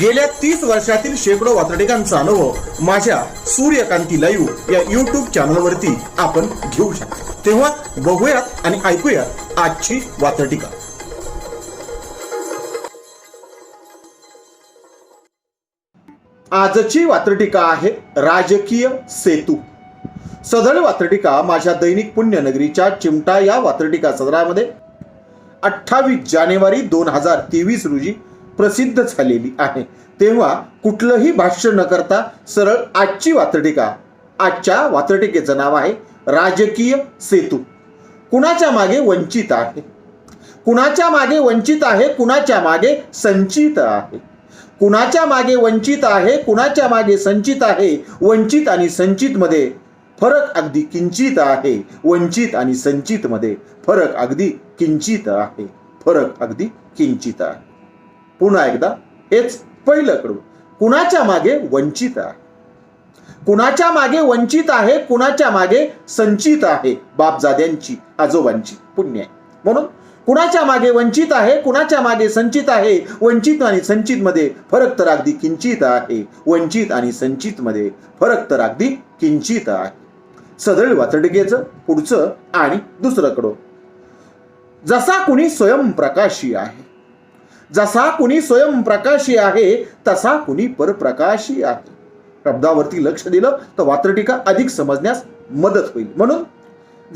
गेल्या तीस वर्षातील शेकडो वातडिकांचा अनुभव माझ्या सूर्यकांती लाईव्ह या युट्यूब चॅनलवरती आपण घेऊ शकतो. तेव्हा बघूयात आणि ऐकूयात आजची वातडिका आजची वात्रटिका आहे राजकीय सेतू. सदर वात्रटिका माझ्या दैनिक पुण्यनगरीच्या चिमटा या वात्रटिका सदरामध्ये अठ्ठावीस जानेवारी दोन हजार तेवीस रोजी प्रसिद्ध झालेली आहे. तेव्हा कुठलंही भाष्य न करता सरळ आजची वात्रटिका आजच्या वात्रटिकेचं नाव आहे राजकीय सेतू. कुणाच्या मागे वंचित आहे? कुणाच्या मागे वंचित आहे कुणाच्या मागे संचित आहे? कुणाच्या मागे वंचित आहे कुणाच्या मागे संचित आहे? वंचित आणि संचित मध्ये फरक अगदी किंचित आहे. वंचित आणि संचित मध्ये फरक अगदी किंचित आहे. फरक अगदी किंचित आहे. पुन्हा एकदा हेच पहिलं कडू कुणाच्या मागे वंचित आहे? कुणाच्या मागे वंचित आहे कुणाच्या मागे संचित आहे? बापजाद्यांची आजोबांची पुण्य आहे. म्हणून कुणाच्या मागे वंचित आहे कुणाच्या मागे संचित आहे? वंचित आणि संचित मध्ये फरक तर अगदी किंचित आहे. वंचित आणि संचित मध्ये फरक तर अगदी किंचित आहे. सदळ वातडगेचं पुढचं आणि दुसरं कडो. जसा कुणी स्वयंप्रकाशी आहे जसा कुणी स्वयंप्रकाशी आहे तसा कुणी परप्रकाशी आहे. शब्दावरती लक्ष दिलं तर वात्रटीका अधिक समजण्यास मदत होईल. म्हणून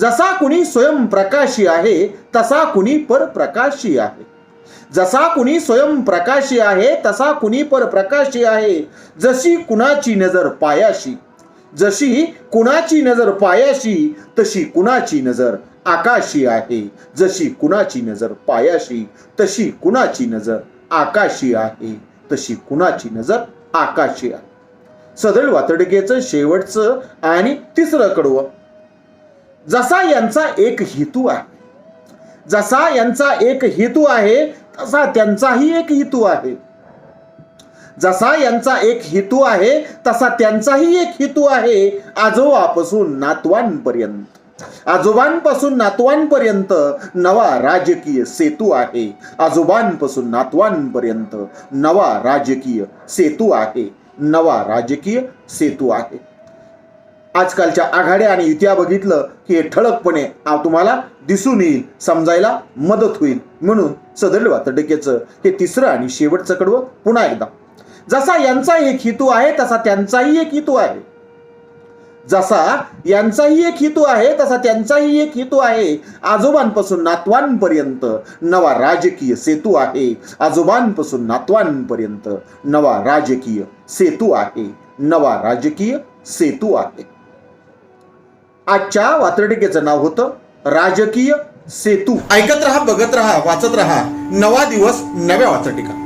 जसा कुणी स्वयंप्रकाशी आहे तसा कुणी परप्रकाशी आहे. जसा कुणी स्वयंप्रकाशी आहे तसा कुणी परप्रकाशी आहे. जशी कुणाची नजर पायाशी जशी कुणाची नजर पायाशी तशी कुणाची नजर आकाशी आहे. जशी कुणाची नजर पायाशी तशी कुणाची नजर आकाशी आहे. तशी कुणाची नजर आकाशी आहे. सदळ वातडकेचं शेवटचं आणि तिसरं कडवं. जसा यांचा एक हेतू आहे जसा यांचा एक हेतू आहे तसा त्यांचाही एक हेतू आहे. जसा यांचा एक हेतू आहे तसा त्यांचाही एक हेतू आहे आजोबापासून नातवांपर्यंत. आजोबांपासून नातवांपर्यंत नवा राजकीय सेतू आहे. आजोबांपासून नातवांपर्यंत नवा राजकीय सेतू आहे. नवा राजकीय सेतू आहे. आजकालच्या आघाड्या आणि युत्या बघितलं की हे ठळकपणे तुम्हाला दिसून येईल समजायला मदत होईल म्हणून सदळ वातडिकेचं हे तिसरं आणि शेवटचं कडवं पुन्हा एकदा. जसा यांचा एक हेतू आहे तसा त्यांचाही एक हेतू आहे. जसा यांचाही एक हेतू आहे तसा त्यांचाही एक हेतू आहे. आजोबांपासून नातवांपर्यंत नवा राजकीय सेतू आहे. आजोबांपासून नातवांपर्यंत नवा राजकीय सेतू आहे. नवा राजकीय सेतू आहे. आजच्या वात्रटिकेचं नाव होतं राजकीय सेतू. ऐकत राहा बघत राहा वाचत राहा. नवा दिवस नव्या वात्रटिका.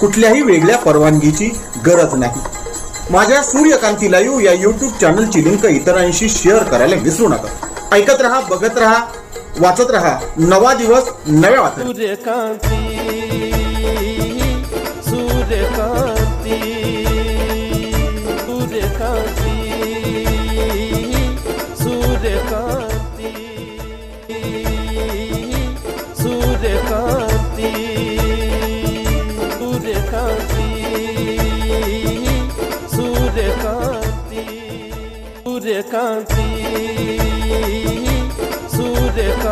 कुठल्याही वेगळ्या परवानगीची गरज नाही. माझ्या सूर्यकांती लाईव्ह या यूट्यूब चॅनलची लिंक इतरांशी शेअर करायला विसरू नका. ऐकत राहा बघत राहा वाचत राहा. नवा दिवस नव्या वात्र सूर्यकांती सूर्यकांती. సూర్యకాంతి సూర్యకాంతి.